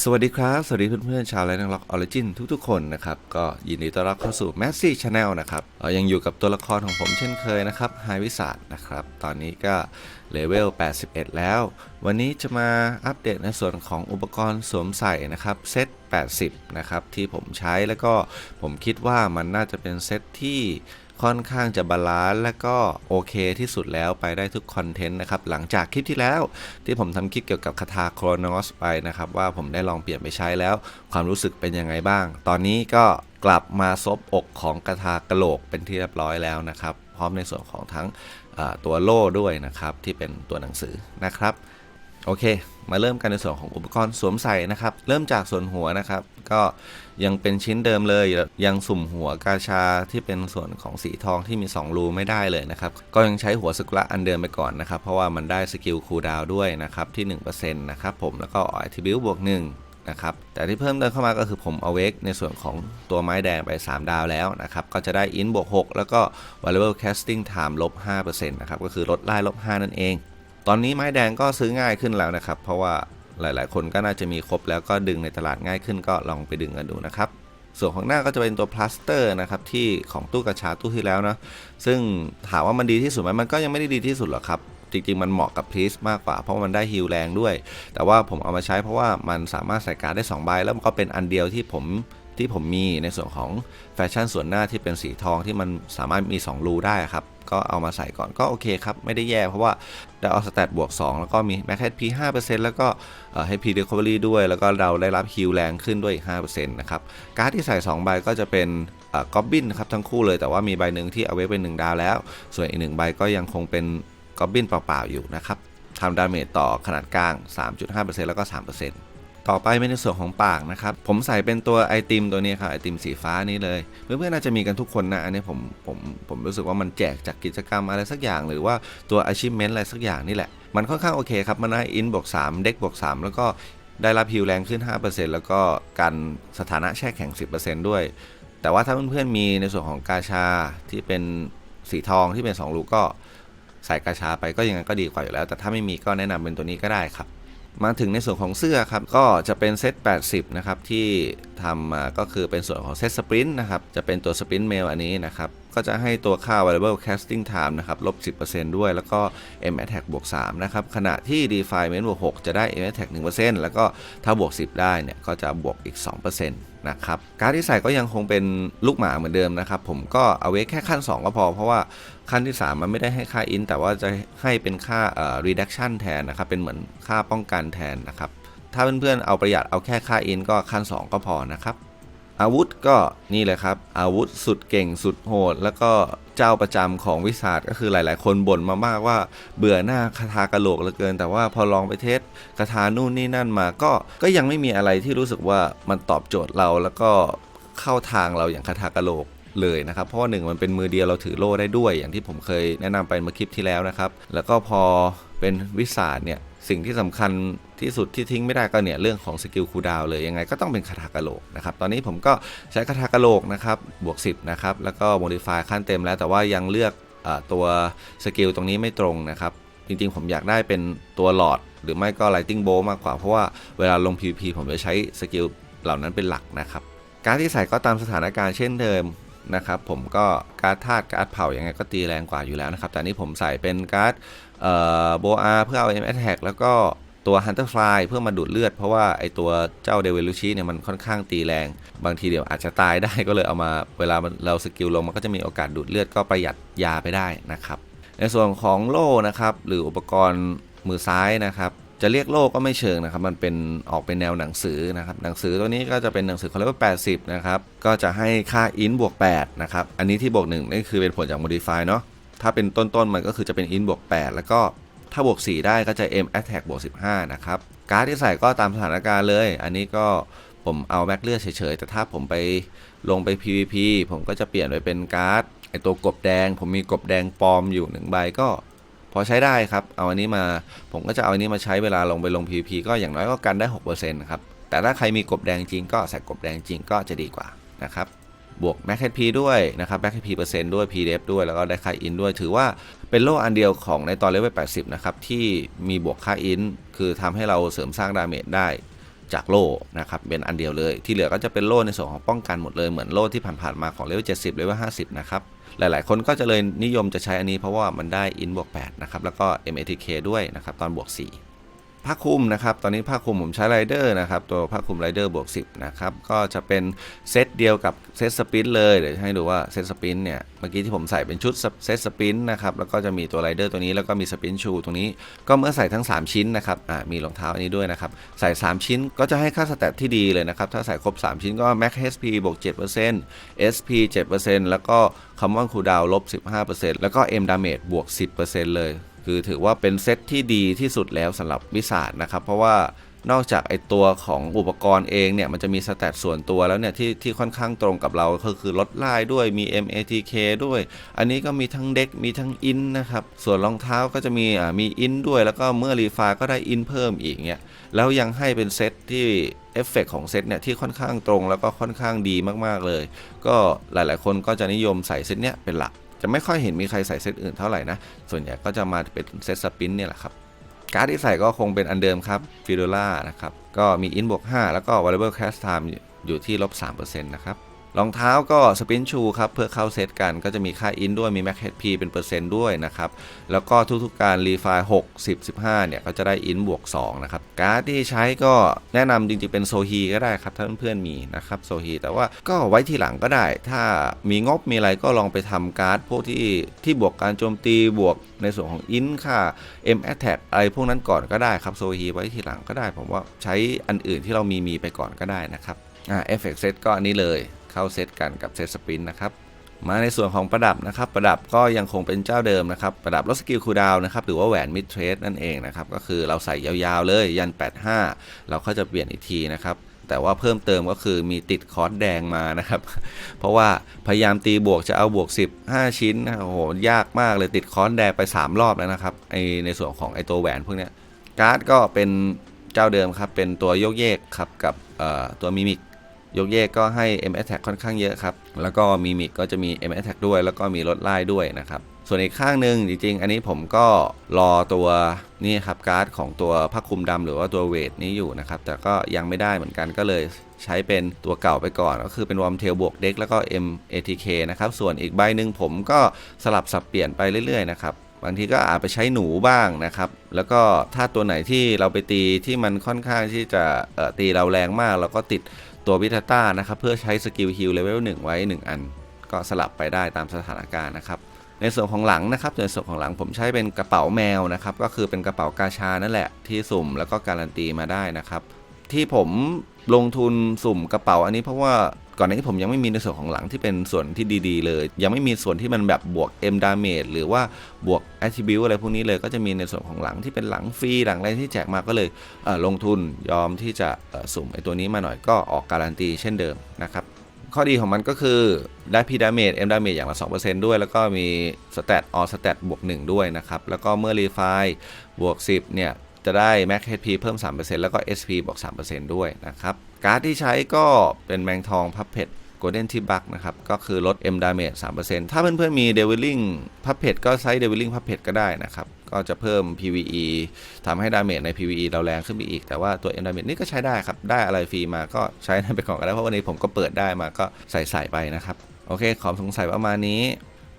สวัสดีครับ สวัสดีเพื่อนๆชาวไลน์นักล็อกออริจินทุกๆ คนนะครับ ก็ยินดีต้อนรับเข้าสู่ m a s s y Channel นะครับยังอยู่กับตัวละครของผมเช่นเคยนะครับไฮวิสาดนะครับ ตอนนี้ก็เลเวล 81 แล้ว วันนี้จะมาอัปเดตในส่วนของอุปกรณ์สวมใส่นะครับเซต80 นะครับ ที่ผมใช้แล้วก็ผมคิดว่ามันน่าจะเป็นเซตที่ ค่อนข้างจะบาลานซ์และก็โอเคที่สุดแล้วไปได้ทุกคอนเทนต์นะครับหลังจากคลิปที่แล้วที่ผมทำคลิปเกี่ยวกับคาถาโครนอสไปนะครับว่าผมได้ลองเปลี่ยนไปใช้แล้ว ความรู้สึกเป็นยังไงบ้าง ตอนนี้ก็กลับมาซบอกของคาถากระโหลกเป็นที่เรียบร้อยแล้วนะครับ พร้อมในส่วนของทั้งตัวโล่ด้วยนะครับ ที่เป็นตัวหนังสือนะครับ โอเค มาเริ่มกันในส่วนของอุปกรณ์สวมใส่นะครับ เริ่มจากส่วนหัวนะครับ ก็ยังเป็นชิ้นเดิมเลย ยังสุ่มหัวกาชาที่เป็นส่วนของสีทองที่มี 2 รูไม่ได้เลยนะครับ ก็ยังใช้หัวสกุระอันเดิมไปก่อนนะครับ เพราะว่ามันได้สกิลคูลดาวด้วยนะครับที่ 1%นะครับผม แล้วก็ออทิบิวบวก1นะครับแต่ที่เพิ่มเติมเข้ามาก็คือผมเอาเวกในส่วนของตัวไม้แดงไป 3 ดาวแล้วนะครับก็จะได้อินบวก6แล้วก็ variable casting time ลบ5%นะครับก็คือลดไล่ลบ5นั่นเอง ตอนนี้ไม้แดงก็ซื้อง่ายขึ้นแล้วนะครับ เพราะว่าหลายๆ คนก็น่าจะมีครบแล้วก็ดึงในตลาดง่ายขึ้นก็ลองไปดึงกันดูนะครับ ส่วนของหน้าก็จะเป็นตัวพลาสเตอร์นะครับที่ของตู้กระชาตู้ที่แล้วนะซึ่งถามว่ามันดีที่สุดไหมมันก็ยังไม่ได้ดีที่สุดหรอกครับจริงๆ มันเหมาะกับพลีสมากกว่า เพราะมันได้ฮิลแรงด้วย แต่ว่าผมเอามาใช้เพราะว่ามันสามารถใส่การ์ดได้2ใบแล้วมันก็เป็นอันเดียวที่ผม ที่ผมมีในส่วนของแฟชั่นส่วนหน้าที่เป็นสีทองที่มันสามารถมี 2 รูได้ครับ ก็เอามาใส่ก่อนก็โอเคครับ ไม่ได้แย่เพราะว่าได้ออสแตทบวก 2 แล้วก็มีแม็กแคทพี5%แล้วก็ให้พีเดคอเวอรี่ด้วย แล้วก็เราได้รับฮิลแรงขึ้นด้วยอีก5%นต์นะครับ การ์ดที่ใส่2ใบก็จะเป็นกอบบินครับทั้งคู่เลยแต่ว่ามีใบหนึ่งที่เอาไว้เป็น 1 ดาวแล้ว ส่วนอีกหนึ่งใบก็ยังคงเป็นกอบบินเปล่าๆอยู่นะครับทำดาเมจต่อขนาดกลาง 3.5%แล้วก็ 3% ต่อไปเป็นในส่วนของปากนะครับ ผมใส่เป็นตัวไอติมตัวนี้ครับไอติมสีฟ้านี้เลยเพื่อนๆน่าจะมีกันทุกคนนะอันนี้ผมผมผมรู้สึกว่ามันแจกจากกิจกรรมอะไรสักอย่าง หรือว่าตัว achievement อะไรสักอย่างนี่แหละ มันค่อนข้างโอเคครับมันได้อินบวก3เด็กบวก3แล้วก็ได้รับฮิวแรงขึ้น 5%แล้วก็กันสถานะแช่แข็ง 10%ด้วย แต่ว่าถ้าเพื่อนๆมีในส่วนของกาชาที่เป็นสีทองที่เป็น 2 ลูกก็ใส่กาชาไปก็ยังไงก็ดีกว่าอยู่แล้ว แต่ถ้าไม่มีก็แนะนำเป็นตัวนี้ก็ได้ครับ มาถึงในส่วนของเสื้อครับ ก็จะเป็นเซต 80 นะครับ ที่ทำมาก็คือเป็นส่วนของเซตสปรินต์นะครับ จะเป็นตัวสปรินต์เมลอันนี้นะครับ ก็จะให้ตัวค่า variable casting time นะครับลบ 10%ด้วย แล้วก็ m attack บวก 3 นะครับ ขณะที่ defilement บวก 6 จะได้ m attack 1%แล้วก็ถ้าบวก 10 ได้เนี่ย ก็จะบวกอีก 2%นะครับ การดที่ใส่ก็ยังคงเป็นลูกหมาเหมือนเดิมนะครับ ผมก็เอาไว้แค่ขั้น 2 ก็พอ เพราะว่าขั้นที่ 3 มันไม่ได้ให้ค่า int แต่ว่าจะให้เป็นค่าเอ่อ reduction แทนนะครับ เป็นเหมือนค่าป้องกันแทนนะครับ ถ้าเพื่อนๆเอาประหยัดเอาแค่ค่า int ก็ขั้น 2 ก็พอนะครับ อาวุธก็นี่เลยครับ อาวุธสุดเก่งสุดโหด แล้วก็เจ้าประจำของวิสาดก็คือหลาย ๆ คนบ่นมามากว่าเบื่อหน้าคาถากระโหลกเหลือเกิน แต่ว่าพอลองไปเทสคาถานู่นนี่นั่นมาก็ก็ยังไม่มีอะไรที่รู้สึกว่ามันตอบโจทย์เราแล้วก็เข้าทางเราอย่างคาถากระโหลกเลยนะครับเพราะว่าหนึ่งมันเป็นมือเดียวเราถือโล่ได้ด้วย อย่างที่ผมเคยแนะนำไปเมื่อคลิปที่แล้วนะครับ แล้วก็พอเป็นวิสาดเนี่ย สิ่งที่สำคัญที่สุดที่ทิ้งไม่ได้ก็เนี่ยเรื่องของสกิลคูดาวเลยยังไงก็ต้องเป็นคาถากะโหลกนะครับตอนนี้ผมก็ใช้คาถากะโหลกนะครับบวก 10นะครับแล้วก็โมดิฟายขั้นเต็มแล้ว แต่ว่ายังเลือกอตัวสกิลตรงนี้ไม่ตรงนะครับจริงๆ ผมอยากได้เป็นตัวหลอด หรือไม่ก็ Lighting Bolt มากกว่า เพราะว่าเวลาลง PVP ผมจะใช้สกิลเหล่านั้นเป็นหลักนะครับการที่ใส่ก็ตามสถานการณ์เช่นเดิมนะครับผมก็การ์ดธาตุการ์ดเผายังไงก็ตีแรงกว่าอยู่แล้วนะครับแต่นี่ผมใส่เป็นการ์ด โบอาเพื่อเอา M Attack แล้วก็ตัว Hunter Fly เพื่อมาดูดเลือด เพราะว่าไอตัวเจ้าเดวิลูชิเนี่ยมันค่อนข้างตีแรง บางทีเดี๋ยวอาจจะตายได้ก็เลยเอามาเวลาเราสกิลลงมันก็จะมีโอกาสดูดเลือดก็ประหยัดยาไปได้นะครับ ในส่วนของโล่นะครับหรืออุปกรณ์มือซ้ายนะครับจะเรียกโล่ก็ไม่เชิงนะครับ มันเป็นออกเป็นแนวหนังสือนะครับ หนังสือตัวนี้ก็จะเป็นหนังสือคอลเลก80นะครับ ก็จะให้ค่าอินบวก8นะครับ อันนี้ที่บวก1นี่คือเป็นผลจาก modify เนาะ ถ้าเป็นต้นๆมันก็คือจะเป็นอินบวก8แล้วก็ถ้าบวก 4 ได้ก็จะ m attack บวก 15 นะครับ การ์ดที่ใส่ก็ตามสถานการณ์เลย อันนี้ก็ผมเอาแม็กเลือดเฉยๆ แต่ถ้าผมไปลงไป PVP ผมก็จะเปลี่ยนไปเป็นการ์ดไอตัวกบแดง ผมมีกบแดงปลอมอยู่หนึ่งใบก็ พอใช้ได้ครับ เอาอันนี้มาผมก็จะเอาอันนี้มาใช้เวลาลงไปลง PVP ก็อย่างน้อยก็กันได้6%ครับแต่ถ้าใครมีกบแดงจริงก็ใส่กบแดงจริงก็จะดีกว่านะครับ บวก Max HP ด้วยนะครับ Max HP เปอร์เซ็นต์ด้วย PDF ด้วยแล้วก็ได้ค่าอินด้วย ถือว่าเป็นโล่อันเดียวของในตอนเลเวล80 นะครับ ที่มีบวกค่าอินคือทำให้เราเสริมสร้างดาเมจได้จากโล่นะครับเป็นอันเดียวเลย ที่เหลือก็จะเป็นโล่ในส่วนของป้องกันหมดเลยเหมือนโล่ที่ผ่านๆมาของเลเวล70เลเวล50 นะครับหลายๆ คนก็จะเลยนิยมจะใช้อันนี้เพราะว่ามันได้อินบวก8นะครับแล้วก็ MATK ด้วยนะครับตอนบวก 4 ผ้าคลุมนะครับ ตอนนี้ผ้าคลุมผมใช้ไรเดอร์นะครับ ตัวผ้าคลุมไรเดอร์บวก10 นะครับ ก็จะเป็นเซตเดียวกับเซตสปินเลย เดี๋ยวให้ดูว่าเซตสปินเนี่ย เมื่อกี้ที่ผมใส่เป็นชุดเซตสปินนะครับ แล้วก็จะมีตัวไรเดอร์ตัวนี้แล้วก็มีสปินชูตรงนี้ ก็เมื่อใส่ทั้ง 3 ชิ้นนะครับ อ่า มีรองเท้าอันนี้ด้วยนะครับ ใส่ 3 ชิ้นก็จะให้ค่าสแตทที่ดีเลยนะครับ ถ้าใส่ครบ 3 ชิ้นก็ Max HP บวก7% SP 7%แล้วก็ Common Cooldown ลบ15%แล้วก็ M Damage บวก 10%เลย คือถือว่าเป็นเซตที่ดีที่สุดแล้วสำหรับวิสาดนะครับ เพราะว่านอกจากไอตัวของอุปกรณ์เองเนี่ย มันจะมีสแตทส่วนตัวแล้วเนี่ยที่ที่ค่อนข้างตรงกับเราก็คือลดลายด้วยมี MATK ด้วย อันนี้ก็มีทั้งเด็กมีทั้งอินนะครับ ส่วนรองเท้าก็จะมีอ่ามีอินด้วย แล้วก็เมื่อรีฟล์ก็ได้อินเพิ่มอีกเนี่ยแล้วยังให้เป็นเซตที่เอฟเฟกของเซตเนี่ยที่ค่อนข้างตรงแล้วก็ค่อนข้างดีมากๆเลย ก็หลายๆ คนก็จะนิยมใส่เซตเนี้ยเป็นหลัก จะไม่ค่อยเห็นมีใครใส่เซตอื่นเท่าไหร่นะ ส่วนใหญ่ก็จะมาเป็นเซตสปินเนี่ยแหละครับการ์ดที่ใส่ก็คงเป็นอันเดิมครับฟิโดล่านะครับ ก็มีอินบวก5แล้วก็ variable cast time อยู่อยู่ที่ลบ3%นะครับ รองเท้าก็สปินชูครับเพื่อเข้าเซตกันก็จะมีค่าอินด้วยมี max HP เป็นเปอร์เซ็นต์ด้วยนะครับ แล้วก็ทุกๆการรีไฟล์6 10 15เนี่ยก็จะได้อินบวก2นะครับการ์ดที่ใช้ก็แนะนำจริงๆเป็นโซฮีก็ได้ครับถ้าเพื่อนๆมีนะครับโซฮีแต่ว่าก็ไว้ทีหลังก็ได้ ถ้ามีงบมีอะไรก็ลองไปทำการ์ดพวกที่ที่บวกการโจมตีบวกในส่วนของอินค่า M attack อะไรพวกนั้นก่อนก็ได้ครับโซฮีไว้ทีหลังก็ได้ ผมว่าใช้อันอื่นที่เรามีมีไปก่อนก็ได้นะครับอ่าเอฟเฟกเซตก็อันนี้เลย เข้าเซตกันกับเซตสปินนะครับมาในส่วนของประดับนะครับ ประดับก็ยังคงเป็นเจ้าเดิมนะครับ ประดับลดสกิลคูดาวนะครับหรือว่าแหวนมิดเทรสนั่นเองนะครับ ก็คือเราใส่ยาวๆเลยยัน 85 เราก็จะเปลี่ยนอีกทีนะครับ แต่ว่าเพิ่มเติมก็คือมีติดคอร์สแดงมานะครับ เพราะว่าพยายามตีบวกจะเอาบวก 15 ชิ้นนะโอ้โหยากมากเลยติดคอร์สแดงไป 3 รอบแล้วนะครับไอในส่วนของไอตัวแหวนพวกเนี้ยการ์ดก็เป็นเจ้าเดิมครับเป็นตัวโยกเยกครับกับตัวมิมิก ยกเยกก็ให้ M Attack ค่อนข้างเยอะครับ แล้วก็มีมิกก็จะมี M Attack ด้วย แล้วก็มีลดไล่ด้วยนะครับ ส่วนอีกข้างหนึ่งจริง ๆ อันนี้ผมก็รอตัวนี่ครับการ์ดของตัวผ้าคลุมดำหรือว่าตัวเวทนี้อยู่นะครับ แต่ก็ยังไม่ได้เหมือนกันก็เลยใช้เป็นตัวเก่าไปก่อน ก็คือเป็นวอร์มเทลบวกเด็กแล้วก็ M ATK นะครับ ส่วนอีกใบหนึ่งผมก็สลับสับเปลี่ยนไปเรื่อย ๆ นะครับบางทีก็อาจไปใช้หนูบ้างนะครับ แล้วก็ถ้าตัวไหนที่เราไปตีที่มันค่อนข้างที่จะตีเราแรงมาก เราก็ติด ตัววิทาต้านะครับเพื่อใช้สกิลฮิลเลเวล1ไว้ 1 อัน ก็สลับไปได้ตามสถานการณ์นะครับในส่วนของหลังนะครับในส่วนของหลังผมใช้เป็นกระเป๋าแมวนะครับก็คือเป็นกระเป๋ากาชานั่นแหละที่สุ่มแล้วก็การันตีมาได้นะครับ ที่ผมลงทุนสุ่มกระเป๋าอันนี้เพราะว่า ก่อนหน้านี้ผมยังไม่มีในส่วนของหลังที่เป็นส่วนที่ดีๆ เลย ยังไม่มีส่วนที่มันแบบบวก M damage หรือว่าบวก attribute อะไรพวกนี้เลยก็จะมีในส่วนของหลังที่เป็นหลังฟรีหลังอะไรที่แจกมาก็เลยเลงทุนยอมที่จะสุ่มไอตัวนี้มาหน่อยก็ออกการันตีเช่นเดิมนะครับข้อดีของมันก็คือได้ P damage M damage อย่างละ 2%ด้วย แล้วก็มี stat all stat บวก 1 ด้วยนะครับ แล้วก็เมื่อ refine บวก 10 เนี่ย จะได้ max HP เพิ่ม 3%แล้วก็ SP บวก 3%ด้วยนะครับ การ์ดที่ใช้ก็เป็นแมงทองพับเพชร Golden t i b u c นะครับ ก็คือลด M damage 3%ถ้าเพื่อนๆมี Deviling พับเพชรก็ใช้ Deviling พับเพชรก็ได้นะครับ ก็จะเพิ่ม PVE ทำให้ดาเมจใน PVE เราแรงขึ้นไปอีก แต่ว่าตัว M damage นี่ก็ใช้ได้ครับ ได้อะไรฟรีมาก็ใช้ไปก่อนก็ได้เพราะวันนี้ผมก็เปิดได้มาก็ใส่ใส่ๆไปนะครับ โอเค ขอสงสัยประมาณนี้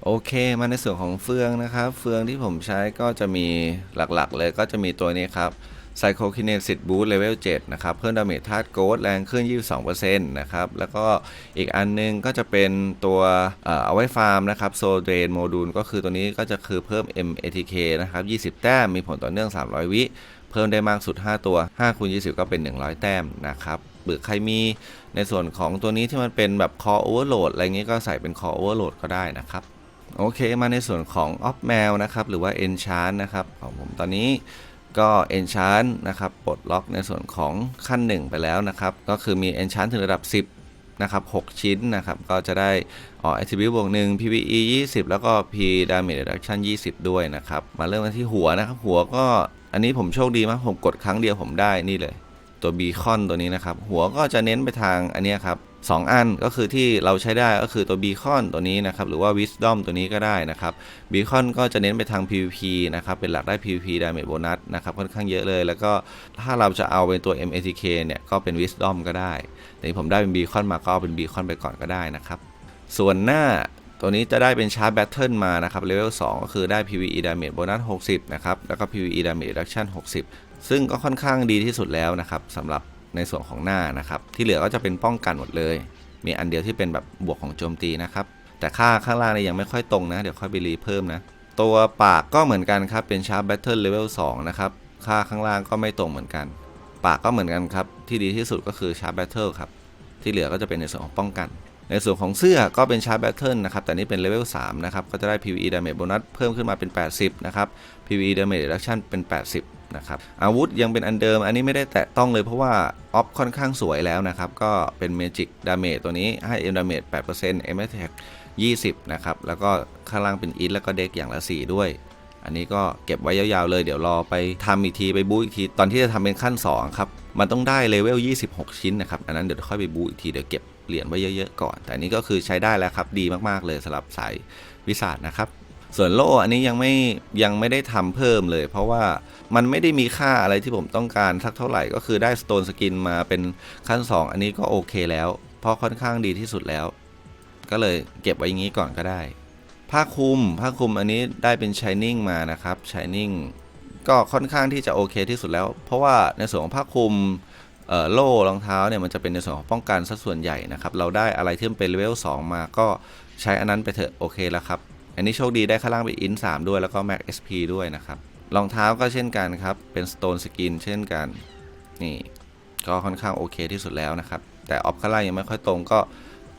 โอเค มาในส่วนของเฟืองนะครับ เฟืองที่ผมใช้ก็จะมีหลักๆ เลยก็จะมีตัวนี้ครับ ไซโคคินเนซิตบูทเลเวล7นะครับ เพิ่มดาเมจธาตุโกดแรงขึ้น 22%นะครับ แล้วก็อีกอันนึงก็จะเป็นตัวเอาไว้ฟาร์มนะครับโซเดนโมดูลก็คือตัวนี้ก็จะคือเพิ่ม MATK นะครับ 20 แต้ม มีผลต่อเนื่อง 300 วิ เพิ่มได้มากสุด 5 ตัว5คูณ20 ก็เป็น 100 แต้มนะครับหรือใครมีในส่วนของตัวนี้ที่มันเป็นแบบ Core Overload อะไรเงี้ยก็ใส่เป็น Core Overload ก็ได้นะครับโอเคมาในส่วนของ Off Mail นะครับหรือว่า Enchant นะครับของผมตอนนี้ ก็ Enchant นะครับปลดล็อกในส่วนของขั้น 1 ไปแล้วนะครับ ก็คือมี Enchant ถึงระดับ 10 นะครับ 6 ชิ้นนะครับ ก็จะได้ออก attribute บวก 1 PVE 20 แล้วก็ P damage reduction 20 ด้วยนะครับ มาเริ่มกันที่หัวนะครับ หัวก็อันนี้ผมโชคดีมากผมกดครั้งเดียวผมได้นี่เลย ตัวบีคอนตัวนี้นะครับ หัวก็จะเน้นไปทางอันนี้ครับสองอันก็คือที่เราใช้ได้ก็คือตัวบีคอนตัวนี้นะครับ หรือว่า Wisdom ตัวนี้ก็ได้นะครับบีคอนก็จะเน้นไปทาง PVP นะครับ เป็นหลักได้ PVP damage bonus นะครับค่อนข้างเยอะเลย แล้วก็ถ้าเราจะเอาเป็นตัว MATK เนี่ย ก็เป็น Wisdom ก็ได้ แต่นี่ผมได้เป็นบีคอนมาก็เอาเป็นบีคอนไปก่อนก็ได้นะครับ ส่วนหน้าตัวนี้จะได้เป็นชาร์จแบตเทิลมานะครับเลเวล2ก็คือได้ PVE damage bonus 60 นะครับ แล้วก็ PVE damage reduction 60 ซึ่งก็ค่อนข้างดีที่สุดแล้วนะครับสำหรับในส่วนของหน้านะครับ ที่เหลือก็จะเป็นป้องกันหมดเลย มีอันเดียวที่เป็นแบบบวกของโจมตีนะครับ แต่ค่าข้างล่างเนี่ยยังไม่ค่อยตรงนะ เดี๋ยวค่อยไปรีเพิ่มนะ ตัวปากก็เหมือนกันครับ เป็นชาร์จแบตเทิลเลเวล2นะครับ ค่าข้างล่างก็ไม่ตรงเหมือนกัน ปากก็เหมือนกันครับ ที่ดีที่สุดก็คือชาร์จแบตเทิลครับ ที่เหลือก็จะเป็นในส่วนของป้องกัน ในส่วนของเสื้อก็เป็นชาร์จแบตเทิลนะครับ แต่นี่เป็นเลเวล3นะครับ ก็จะได้ PVE damage bonus เพิ่มขึ้นมาเป็น 80 นะครับ PVE damage reduction เป็น 80 นะครับอาวุธยังเป็นอันเดิมอันนี้ไม่ได้แตะต้องเลยเพราะว่าออฟค่อนข้างสวยแล้วนะครับ ก็เป็น Magic Damage ตัวนี้ให้ M Damage 8% M Attack 20นะครับ แล้วก็ข้างล่างเป็นอินแล้วก็เด็กอย่างละ4ด้วย อันนี้ก็เก็บไว้ยาวๆเลยเดี๋ยวรอไปทำอีกทีไปบู๊อีกที ตอนที่จะทำเป็นขั้น 2 ครับ มันต้องได้เลเวล 26 ชิ้นนะครับ อันนั้นเดี๋ยวค่อยไปบู๊อีกทีเดี๋ยวเก็บเหรียญไว้เยอะๆก่อน แต่นนี้ก็คือใช้ได้แล้วครับดีมากๆเลยสำหรับสายวิสาดนะครับ ส่วนโล่อันนี้ยังไม่ยังไม่ได้ทำเพิ่มเลย เพราะว่ามันไม่ได้มีค่าอะไรที่ผมต้องการสักเท่าไหร่ก็คือได้สโตนสกินมาเป็นขั้น 2 อันนี้ก็โอเคแล้ว เพราะค่อนข้างดีที่สุดแล้ว ก็เลยเก็บไว้อย่างนี้ก่อนก็ได้ ผ้าคลุมผ้าคลุมอันนี้ได้เป็น Shining มานะครับ Shining ก็ค่อนข้างที่จะโอเคที่สุดแล้ว เพราะว่าในส่วนของผ้าคลุมโล่รองเท้าเนี่ยมันจะเป็นในส่วนของป้องกันซะส่วนใหญ่นะครับ เราได้อะไรที่มเป็นเลเวล2มาก็ใช้อันนั้นไปเถอะโอเคแล้วครับ อันนี้โชคดีได้ข้างล่างเป็นอิน3ด้วยแล้วก็ Max SP ด้วยนะครับรองเท้าก็เช่นกันครับ เป็น Stone Skin เช่นกัน นี่ก็ค่อนข้างโอเคที่สุดแล้วนะครับ แต่ออฟข้างล่างยังไม่ค่อยตรงก็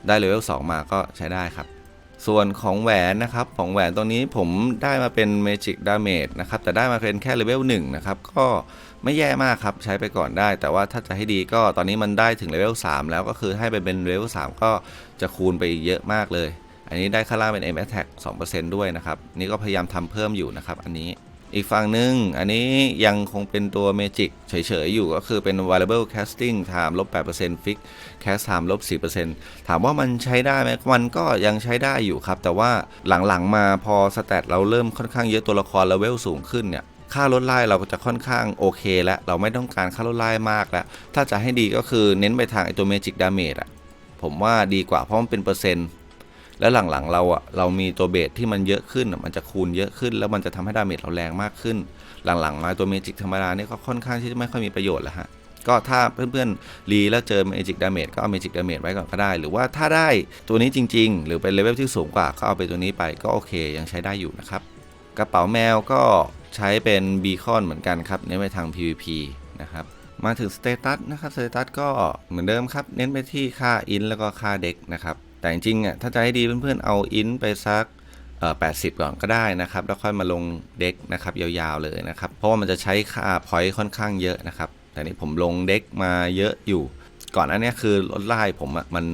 ได้เลเวล2มาก็ใช้ได้ครับ ส่วนของแหวนนะครับของแหวนตัวนี้ผมได้มาเป็น Magic Damage นะครับ แต่ได้มาเป็นแค่เลเวล1นะครับ ก็ไม่แย่มากครับใช้ไปก่อนได้ แต่ว่าถ้าจะให้ดีก็ตอนนี้มันได้ถึงเลเวล3แล้วก็คือให้ไปเป็นเลเวล3ก็จะคูณไปเยอะมากเลย อันนี้ได้ข้าล่างเป็น M Attack 2%ด้วยนะครับ นี่ก็พยายามทำเพิ่มอยู่นะครับ อันนี้อีกฝั่งหนึ่งอันนี้ยังคงเป็นตัว Magic เฉยๆ อยู่ก็คือเป็น Variable Casting Time ลบ8% Fix Cast Time ลบ4%ถามว่ามันใช้ได้ไหมมันก็ยังใช้ได้อยู่ครับ แต่ว่าหลังๆมาพอสแตทเราเริ่มค่อนข้างเยอะตัวละครเลเวลสูงขึ้นเนี่ยค่าลดไล่เราก็จะค่อนข้างโอเค แล้วเราไม่ต้องการค่าลดไล่มากแล้ว ถ้าจะให้ดีก็คือเน้นไปทางไอตัว Magic Damage อะผมว่าดีกว่าเพราะมันเป็นเปอร์เซ็นต์ แล้วหลังๆเราอะเรามีตัวเบสที่มันเยอะขึ้นมันจะคูณเยอะขึ้น แล้วมันจะทำให้ดาเมจเราแรงมากขึ้น หลังๆมาตัวเมจิกธรรมดาเนี่ยก็ค่อนข้างที่จะไม่ค่อยมีประโยชน์แล้วฮะก็ถ้าเพื่อนๆรีแล้วเจอเมจิกดาเมจก็เอาเมจิกดาเมจไว้ก่อนก็ได้ หรือว่าถ้าได้ตัวนี้จริง ๆ หรือเป็นเลเวลที่สูงกว่าก็เอาไปตัวนี้ไปก็โอเค ยังใช้ได้อยู่นะครับ กระเป๋าแมวก็ใช้เป็นบีคอนเหมือนกันครับเน้นไปทาง PVP นะครับมาถึงสเตตัสนะครับสเตตัสก็เหมือนเดิมครับ เน้นไปที่ค่าอินแล้วก็ค่าเด็กนะครับ แต่จริงๆอะถ้าจะให้ดีเพื่อนๆเอาอินไปสักเอ่อ80ก่อนก็ได้นะครับ แล้วค่อยมาลงเด็กนะครับยาวๆเลยนะครับ เพราะว่ามันจะใช้ค่าพอยต์ค่อนข้างเยอะนะครับ แต่นี่ผมลงเด็กมาเยอะอยู่ ก่อนอันนี้คือลดไล่ผมอะมัน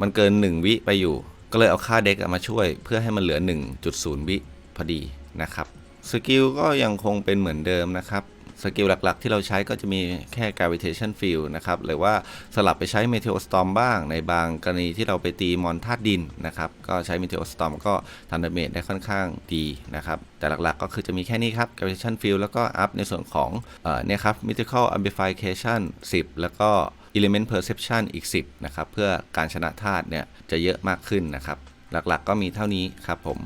มันเกิน 1 วิไปอยู่ ก็เลยเอาค่าเด็กมาช่วย เพื่อให้มันเหลือ 1.0 วิพอดีนะครับสกิลก็ยังคงเป็นเหมือนเดิมนะครับ สกิลหลักๆ ที่เราใช้ก็จะมีแค่ gravitation field นะครับ หรือว่าสลับไปใช้ meteor storm บ้าง ในบางกรณีที่เราไปตีมอนธาตุดินนะครับ ก็ใช้ meteor storm ก็ทำดาเมจได้ค่อนข้างดีนะครับ แต่หลักๆ ก็คือจะมีแค่นี้ครับ gravitation field แล้วก็อัพในส่วนของเนี่ยครับ mythical amplification 10 แล้วก็ element perception อีก 10 นะครับ เพื่อการชนะธาตุเนี่ยจะเยอะมากขึ้นนะครับ หลักๆ ก็มีเท่านี้ครับผม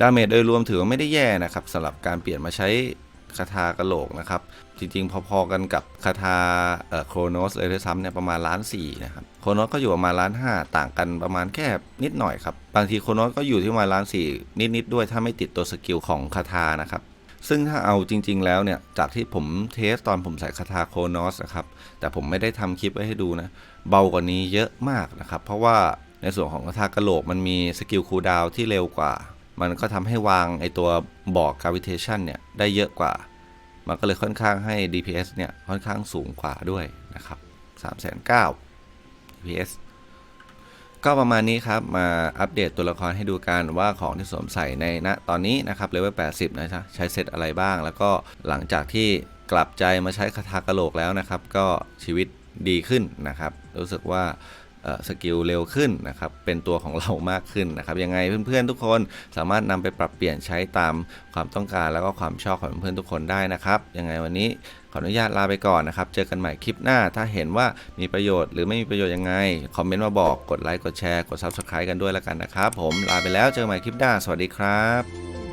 ดาเมจโดยรวมถือว่าไม่ได้แย่นะครับสำหรับการเปลี่ยนมาใช้ คาถากระโหลกนะครับ จริงๆ พอๆกันกับคาถาโครโนสเลยด้วยซ้ำเนี่ยประมาณล้านสี่นะครับโครโนสก็อยู่ประมาณล้านห้าต่างกันประมาณแค่นิดหน่อยครับ บางทีโครโนสก็อยู่ที่ประมาณล้านสี่นิดๆด้วยถ้าไม่ติดตัวสกิลของคาถานะครับซึ่งถ้าเอาจริง ๆ แล้วเนี่ย จากที่ผมเทสตอนผมใส่คาถาโครโนสนะครับ แต่ผมไม่ได้ทำคลิปไว้ให้ดูนะ เบากว่านี้เยอะมากนะครับ เพราะว่าในส่วนของคาถากระโหลกมันมีสกิลคูลดาวที่เร็วกว่า มันก็ทำให้วางไอตัวบอก gravitation เนี่ยได้เยอะกว่า มันก็เลยค่อนข้างให้ DPS เนี่ยค่อนข้างสูงกว่าด้วยนะครับ3 9 0 0 DPS ก็ประมาณนี้ครับ มาอัปเดตตัวละครให้ดูกันว่าของที่สวมใส่ในณตอนนี้นะครับเลเวล80 นะใช้เซตอะไรบ้าง แล้วก็หลังจากที่กลับใจมาใช้คาถากระโหลกแล้วนะครับ ก็ชีวิตดีขึ้นนะครับ รู้สึกว่า สกิลเร็วขึ้นนะครับเป็นตัวของเรามากขึ้นนะครับยังไงเพื่อนๆทุกคนสามารถนำไปปรับเปลี่ยนใช้ตามความต้องการแล้วก็ความชอบของเพื่อนๆทุกคนได้นะครับยังไงวันนี้ขออนุญาตลาไปก่อนนะครับ เจอกันใหม่คลิปหน้า ถ้าเห็นว่ามีประโยชน์หรือไม่มีประโยชน์ยังไง คอมเมนต์มาบอก กดไลค์ กดแชร์ กด Subscribe กันด้วยแล้วกันนะครับ ผม ลาไปแล้ว เจอกันใหม่คลิปหน้า สวัสดีครับ